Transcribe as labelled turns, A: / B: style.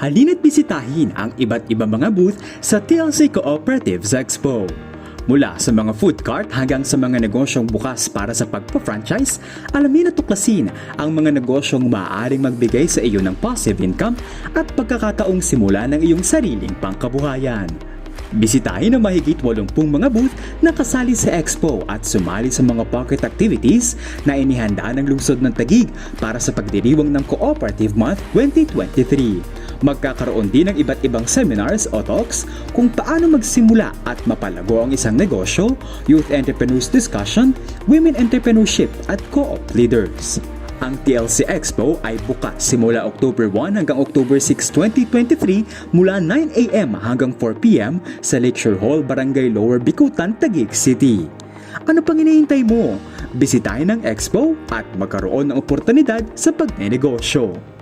A: halina't bisitahin ang iba't ibang mga booth sa TLC Cooperatives Expo. Mula sa mga food cart hanggang sa mga negosyong bukas para sa pagpa-franchise, alamin at tuklasin ang mga negosyong maaaring magbigay sa iyo ng passive income at pagkakataong simula ng iyong sariling pangkabuhayan. Bisitahin ang mahigit 80 mga booth na kasali sa expo at sumali sa mga pocket activities na inihanda ng lungsod ng Tagig para sa pagdiriwang ng Cooperative Month 2023. Magkakaroon din ng iba't ibang seminars o talks kung paano magsimula at mapalago ang isang negosyo, youth entrepreneurs discussion, women entrepreneurship at co-op leaders. Ang TLC Expo ay bukas simula October 1 hanggang October 6, 2023 mula 9am hanggang 4pm sa Lecture Hall, Barangay Lower Bikutan, Taguig City. Ano pang hinihintay mo? Bisitahin ang Expo at magkaroon ng oportunidad sa pagnenegosyo.